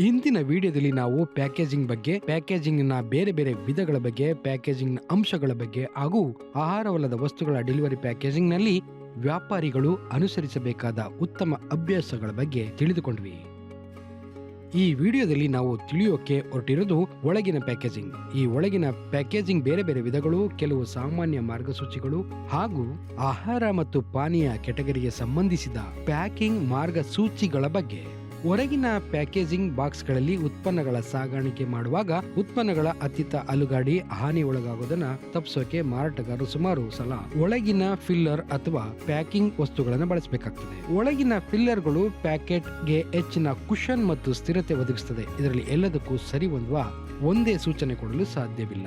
ಇಂದಿನ ವಿಡಿಯೋದಲ್ಲಿ ನಾವು ಪ್ಯಾಕೇಜಿಂಗ್ ಬಗ್ಗೆ ಪ್ಯಾಕೇಜಿಂಗ್ನ ಬೇರೆ ಬೇರೆ ವಿಧಗಳ ಬಗ್ಗೆ ಪ್ಯಾಕೇಜಿಂಗ್ನ ಅಂಶಗಳ ಬಗ್ಗೆ ಹಾಗೂ ಆಹಾರವಲ್ಲದ ವಸ್ತುಗಳ ಡೆಲಿವರಿ ಪ್ಯಾಕೇಜಿಂಗ್ನಲ್ಲಿ ವ್ಯಾಪಾರಿಗಳು ಅನುಸರಿಸಬೇಕಾದ ಉತ್ತಮ ಅಭ್ಯಾಸಗಳ ಬಗ್ಗೆ ತಿಳಿದುಕೊಂಡ್ವಿ. ಈ ವಿಡಿಯೋದಲ್ಲಿ ನಾವು ತಿಳಿಯೋಕೆ ಹೊರಟಿರುವುದು ಒಳಗಿನ ಪ್ಯಾಕೇಜಿಂಗ್. ಈ ಒಳಗಿನ ಪ್ಯಾಕೇಜಿಂಗ್ ಬೇರೆ ಬೇರೆ ವಿಧಗಳು, ಕೆಲವು ಸಾಮಾನ್ಯ ಮಾರ್ಗಸೂಚಿಗಳು ಹಾಗೂ ಆಹಾರ ಮತ್ತು ಪಾನೀಯ ಕೆಟಗರಿಗೆ ಸಂಬಂಧಿಸಿದ ಪ್ಯಾಕಿಂಗ್ ಮಾರ್ಗಸೂಚಿಗಳ ಬಗ್ಗೆ. ಹೊರಗಿನ ಪ್ಯಾಕೇಜಿಂಗ್ ಬಾಕ್ಸ್ಗಳಲ್ಲಿ ಉತ್ಪನ್ನಗಳ ಸಾಗಾಣಿಕೆ ಮಾಡುವಾಗ ಉತ್ಪನ್ನಗಳ ಅತೀತ ಅಲುಗಾಡಿ ಹಾನಿ ಒಳಗಾಗೋದನ್ನ ತಪ್ಪಿಸೋಕೆ ಮಾರಾಟಗಾರರು ಸುಮಾರು ಸಲ ಒಳಗಿನ ಫಿಲ್ಲರ್ ಅಥವಾ ಪ್ಯಾಕಿಂಗ್ ವಸ್ತುಗಳನ್ನು ಬಳಸಬೇಕಾಗ್ತದೆ. ಒಳಗಿನ ಫಿಲ್ಲರ್ಗಳು ಪ್ಯಾಕೆಟ್ಗೆ ಹೆಚ್ಚಿನ ಕುಷನ್ ಮತ್ತು ಸ್ಥಿರತೆ ಒದಗಿಸುತ್ತದೆ ಇದರಲ್ಲಿ ಎಲ್ಲದಕ್ಕೂ ಸರಿ ಹೊಂದುವ ಒಂದೇ ಸೂಚನೆ ಕೊಡಲು ಸಾಧ್ಯವಿಲ್ಲ.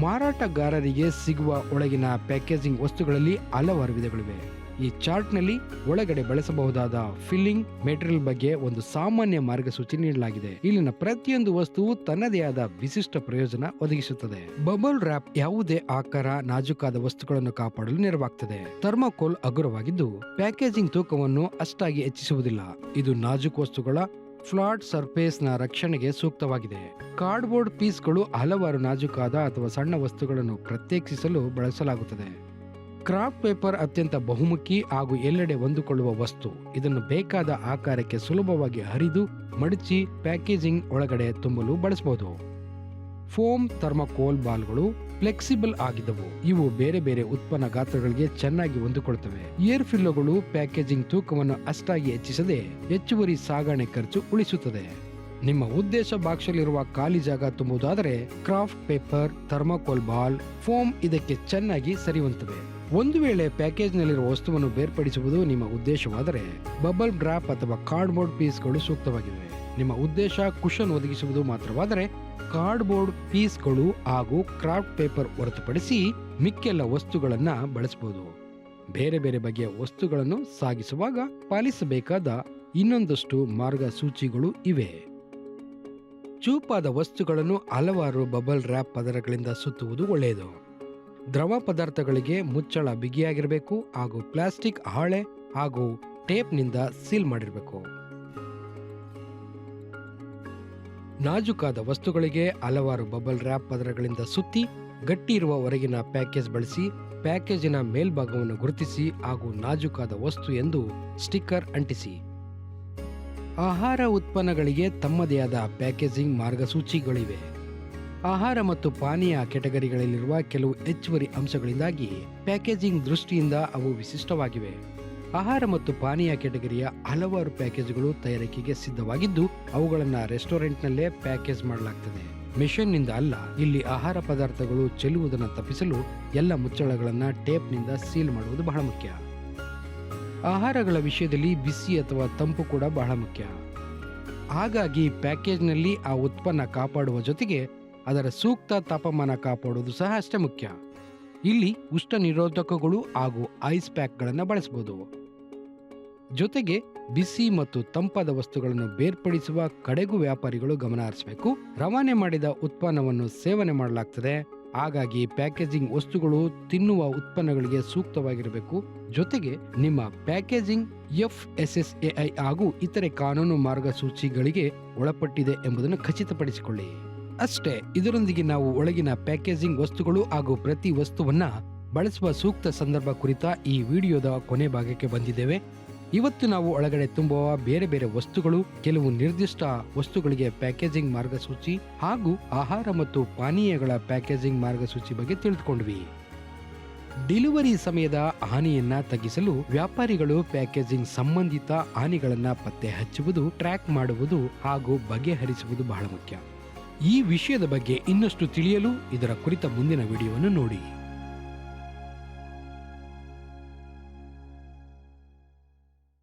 ಮಾರಾಟಗಾರರಿಗೆ ಸಿಗುವ ಒಳಗಿನ ಪ್ಯಾಕೇಜಿಂಗ್ ವಸ್ತುಗಳಲ್ಲಿ ಹಲವಾರು ವಿಧಗಳಿವೆ. ಈ ಚಾರ್ಟ್ನಲ್ಲಿ ಒಳಗಡೆ ಬಳಸಬಹುದಾದ ಫಿಲ್ಲಿಂಗ್ ಮೆಟೀರಿಯಲ್ ಬಗ್ಗೆ ಒಂದು ಸಾಮಾನ್ಯ ಮಾರ್ಗಸೂಚಿ ನೀಡಲಾಗಿದೆ. ಇಲ್ಲಿನ ಪ್ರತಿಯೊಂದು ವಸ್ತುವು ತನ್ನದೇ ಆದ ವಿಶಿಷ್ಟ ಪ್ರಯೋಜನ ಒದಗಿಸುತ್ತದೆ. ಬಬಲ್ ರ್ಯಾಪ್ ಯಾವುದೇ ಆಕಾರ, ನಾಜೂಕಾದ ವಸ್ತುಗಳನ್ನು ಕಾಪಾಡಲು ನೆರವಾಗ್ತದೆ. ಥರ್ಮಾಕೋಲ್ ಹಗುರವಾಗಿದ್ದು, ಪ್ಯಾಕೇಜಿಂಗ್ ತೂಕವನ್ನು ಅಷ್ಟಾಗಿ ಹೆಚ್ಚಿಸುವುದಿಲ್ಲ. ಇದು ನಾಜೂಕು ವಸ್ತುಗಳ ಫ್ಲಾಟ್ ಸರ್ಫೇಸ್ನ ರಕ್ಷಣೆಗೆ ಸೂಕ್ತವಾಗಿದೆ. ಕಾರ್ಡ್ಬೋರ್ಡ್ ಪೀಸ್ಗಳು ಹಲವಾರು ನಾಜೂಕಾದ ಅಥವಾ ಸಣ್ಣ ವಸ್ತುಗಳನ್ನು ಪ್ರತ್ಯೇಕಿಸಲು ಬಳಸಲಾಗುತ್ತದೆ. ಕ್ರಾಫ್ಟ್ ಪೇಪರ್ ಅತ್ಯಂತ ಬಹುಮುಖಿ ಹಾಗೂ ಎಲ್ಲೆಡೆ ಹೊಂದಿಕೊಳ್ಳುವ ವಸ್ತು. ಇದನ್ನು ಬೇಕಾದ ಆಕಾರಕ್ಕೆ ಸುಲಭವಾಗಿ ಹರಿದು, ಮಡಚಿ ಪ್ಯಾಕೇಜಿಂಗ್ ಒಳಗಡೆ ತುಂಬಲು ಬಳಸಬಹುದು ಫೋಮ್ ಥರ್ಮಕೋಲ್ ಬಾಲ್ಗಳು ಫ್ಲೆಕ್ಸಿಬಲ್ ಆಗಿದ್ದವು. ಇವು ಬೇರೆ ಬೇರೆ ಉತ್ಪನ್ನ ಗಾತ್ರಗಳಿಗೆ ಚೆನ್ನಾಗಿ ಹೊಂದಿಕೊಳ್ಳುತ್ತವೆ. ಏರ್ ಫಿಲ್ಲೋಗಳು ಪ್ಯಾಕೇಜಿಂಗ್ ತೂಕವನ್ನು ಅಷ್ಟಾಗಿ ಹೆಚ್ಚಿಸದೆ ಹೆಚ್ಚುವರಿ ಸಾಗಣೆ ಖರ್ಚು ಉಳಿಸುತ್ತದೆ. ನಿಮ್ಮ ಉದ್ದೇಶ ಬಾಕ್ಸಲ್ಲಿರುವ ಖಾಲಿ ಜಾಗ ತುಂಬುವುದಾದರೆ craft paper, thermocol ball, foam ಇದಕ್ಕೆ ಚೆನ್ನಾಗಿ ಸರಿಯುವಂತವೆ ಒಂದು ವೇಳೆ ಪ್ಯಾಕೇಜ್ನಲ್ಲಿರುವ ವಸ್ತುವನ್ನು ಬೇರ್ಪಡಿಸುವುದು ನಿಮ್ಮ ಉದ್ದೇಶವಾದರೆ ಬಬಲ್ ಡ್ರಾಪ್ ಅಥವಾ ಕಾರ್ಡ್ಬೋರ್ಡ್ ಪೀಸ್ಗಳು ಸೂಕ್ತವಾಗಿವೆ. ನಿಮ್ಮ ಉದ್ದೇಶ ಕುಶನ್ ಒದಗಿಸುವುದು ಮಾತ್ರವಾದರೆ ಕಾರ್ಡ್ಬೋರ್ಡ್ ಪೀಸ್ಗಳು ಹಾಗೂ ಕ್ರಾಫ್ಟ್ ಪೇಪರ್ ಹೊರತುಪಡಿಸಿ ಮಿಕ್ಕೆಲ್ಲ ವಸ್ತುಗಳನ್ನು ಬಳಸಬಹುದು ಬೇರೆ ಬೇರೆ ಬಗೆಯ ವಸ್ತುಗಳನ್ನು ಸಾಗಿಸುವಾಗ ಪಾಲಿಸಬೇಕಾದ ಇನ್ನೊಂದಷ್ಟು ಮಾರ್ಗಸೂಚಿಗಳು ಇವೆ. ಚೂಪಾದ ವಸ್ತುಗಳನ್ನು ಹಲವಾರು ಬಬಲ್ ರ್ಯಾಪ್ ಪದರಗಳಿಂದ ಸುತ್ತುವುದು ಒಳ್ಳೆಯದು. ದ್ರವ ಪದಾರ್ಥಗಳಿಗೆ ಮುಚ್ಚಳ ಬಿಗಿಯಾಗಿರಬೇಕು ಹಾಗೂ ಪ್ಲಾಸ್ಟಿಕ್ ಹಾಳೆ ಹಾಗೂ ಟೇಪ್ನಿಂದ ಸೀಲ್ ಮಾಡಿರಬೇಕು. ನಾಜುಕಾದ ವಸ್ತುಗಳಿಗೆ ಹಲವಾರು ಬಬಲ್ ರ್ಯಾಪ್ ಪದರಗಳಿಂದ ಸುತ್ತಿ, ಗಟ್ಟಿ ಇರುವ ಹೊರಗಿನ ಪ್ಯಾಕೇಜ್ ಬಳಸಿ, ಪ್ಯಾಕೇಜಿನ ಮೇಲ್ಭಾಗವನ್ನು ಗುರುತಿಸಿ ಹಾಗೂ ನಾಜುಕಾದ ವಸ್ತು ಎಂದು ಸ್ಟಿಕ್ಕರ್ ಅಂಟಿಸಿ. ಆಹಾರ ಉತ್ಪನ್ನಗಳಿಗೆ ತಮ್ಮದೇ ಆದ ಪ್ಯಾಕೇಜಿಂಗ್ ಮಾರ್ಗಸೂಚಿಗಳಿವೆ. ಆಹಾರ ಮತ್ತು ಪಾನೀಯ ಕೆಟಗರಿಗಳಲ್ಲಿರುವ ಕೆಲವು ಹೆಚ್ಚುವರಿ ಅಂಶಗಳಿಂದಾಗಿ ಪ್ಯಾಕೇಜಿಂಗ್ ದೃಷ್ಟಿಯಿಂದ ಅವು ವಿಶಿಷ್ಟವಾಗಿವೆ. ಆಹಾರ ಮತ್ತು ಪಾನೀಯ ಕೆಟಗರಿಯ ಹಲವಾರು ಪ್ಯಾಕೇಜ್ಗಳು ತಯಾರಿಕೆಗೆ ಸಿದ್ಧವಾಗಿದ್ದು, ಅವುಗಳನ್ನು ರೆಸ್ಟೋರೆಂಟ್ನಲ್ಲೇ ಪ್ಯಾಕೇಜ್ ಮಾಡಲಾಗ್ತದೆ. ಮಿಷನ್ನಿಂದ ಅಲ್ಲ, ಇಲ್ಲಿ ಆಹಾರ ಪದಾರ್ಥಗಳು ಚೆಲ್ಲುವುದನ್ನು ತಪ್ಪಿಸಲು ಎಲ್ಲ ಮುಚ್ಚಳಗಳನ್ನು ಟೇಪ್ನಿಂದ ಸೀಲ್ ಮಾಡುವುದು ಬಹಳ ಮುಖ್ಯ. ಆಹಾರಗಳ ವಿಷಯದಲ್ಲಿ ಬಿಸಿ ಅಥವಾ ತಂಪು ಕೂಡ ಬಹಳ ಮುಖ್ಯ. ಹಾಗಾಗಿ ಪ್ಯಾಕೇಜ್ನಲ್ಲಿ ಆ ಉತ್ಪನ್ನ ಕಾಪಾಡುವ ಜೊತೆಗೆ ಅದರ ಸೂಕ್ತ ತಾಪಮಾನ ಕಾಪಾಡುವುದು ಸಹ ಅಷ್ಟೇ ಮುಖ್ಯ. ಇಲ್ಲಿ ಉಷ್ಣ ನಿರೋಧಕಗಳು ಹಾಗೂ ಐಸ್ ಪ್ಯಾಕ್ಗಳನ್ನು ಬಳಸಬಹುದು ಜೊತೆಗೆ ಬಿಸಿ ಮತ್ತು ತಂಪಾದ ವಸ್ತುಗಳನ್ನು ಬೇರ್ಪಡಿಸುವ ಕಡೆಗೂ ವ್ಯಾಪಾರಿಗಳು ಗಮನ ಹರಿಸಬೇಕು. ರವಾನೆ ಮಾಡಿದ ಉತ್ಪನ್ನವನ್ನು ಸೇವನೆ ಮಾಡಲಾಗ್ತದೆ. ಹಾಗಾಗಿ ಪ್ಯಾಕೇಜಿಂಗ್ ವಸ್ತುಗಳು ತಿನ್ನುವ ಉತ್ಪನ್ನಗಳಿಗೆ ಸೂಕ್ತವಾಗಿರಬೇಕು. ಜೊತೆಗೆ ನಿಮ್ಮ packaging F S S A I ಹಾಗೂ ಇತರೆ ಕಾನೂನು ಮಾರ್ಗಸೂಚಿಗಳಿಗೆ ಒಳಪಟ್ಟಿದೆ ಎಂಬುದನ್ನು ಖಚಿತಪಡಿಸಿಕೊಳ್ಳಿ. ಅಷ್ಟೇ, ಇದರೊಂದಿಗೆ ನಾವು ಒಳಗಿನ ಪ್ಯಾಕೇಜಿಂಗ್ ವಸ್ತುಗಳು ಹಾಗೂ ಪ್ರತಿ ವಸ್ತುವನ್ನ ಬಳಸುವ ಸೂಕ್ತ ಸಂದರ್ಭ ಕುರಿತ ಈ ವಿಡಿಯೋದ ಕೊನೆ ಭಾಗಕ್ಕೆ ಬಂದಿದ್ದೇವೆ. ಇವತ್ತು ನಾವು ಒಳಗಡೆ ತುಂಬುವ ಬೇರೆ ಬೇರೆ ವಸ್ತುಗಳು, ಕೆಲವು ನಿರ್ದಿಷ್ಟ ವಸ್ತುಗಳಿಗೆ ಪ್ಯಾಕೇಜಿಂಗ್ ಮಾರ್ಗಸೂಚಿ ಹಾಗೂ ಆಹಾರ ಮತ್ತು ಪಾನೀಯಗಳ ಪ್ಯಾಕೇಜಿಂಗ್ ಮಾರ್ಗಸೂಚಿ ಬಗ್ಗೆ ತಿಳಿದುಕೊಂಡ್ವಿ. ಡೆಲಿವರಿ ಸಮಯದ ಹಾನಿಯನ್ನ ತಗ್ಗಿಸಲು ವ್ಯಾಪಾರಿಗಳು ಪ್ಯಾಕೇಜಿಂಗ್ ಸಂಬಂಧಿತ ಹಾನಿಗಳನ್ನು ಪತ್ತೆ ಹಚ್ಚುವುದು, ಟ್ರ್ಯಾಕ್ ಮಾಡುವುದು ಹಾಗೂ ಬಗೆಹರಿಸುವುದು ಬಹಳ ಮುಖ್ಯ. ಈ ವಿಷಯದ ಬಗ್ಗೆ ಇನ್ನಷ್ಟು ತಿಳಿಯಲು ಇದರ ಕುರಿತ ಮುಂದಿನ ವಿಡಿಯೋವನ್ನು ನೋಡಿ.